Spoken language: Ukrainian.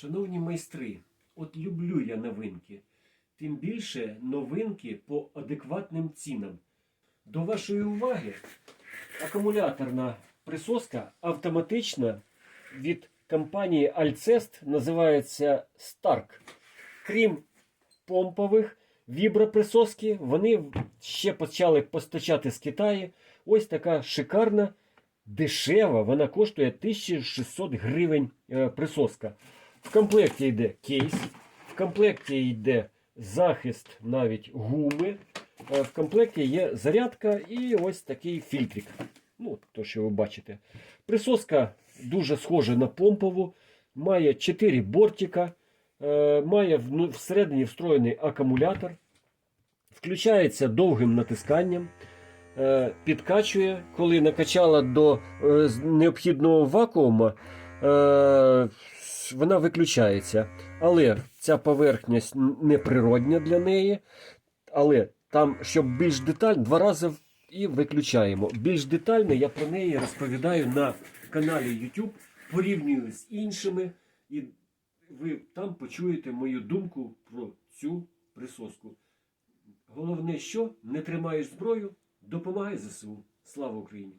Шановні майстри, от люблю я новинки. Тим більше новинки по адекватним цінам. До вашої уваги акумуляторна присоска автоматична від компанії Alcest називається Stark. Крім помпових віброприсоски, вони ще почали постачати з Китаю. Ось така шикарна, дешева, вона коштує 1600 гривень е, присоска. В комплекті йде кейс, в комплекті йде захист навіть гуми. Е, В комплекті є зарядка і ось такий фільтрик. Ну, то, що ви бачите. Присоска дуже схожа на помпову, має 4 бортика, е, має всередині встроєний акумулятор, включається довгим натисканням, е, підкачує, коли накачала до необхідного вакуума, вона виключається. Але ця поверхність неприродня для неї. Але там, щоб більш детально, два рази і виключаємо. Більш детально я про неї розповідаю на каналі YouTube, порівнюю з іншими, і ви там почуєте мою думку про цю присоску. Головне, що не тримаєш зброю, допомагай ЗСУ. Слава Україні!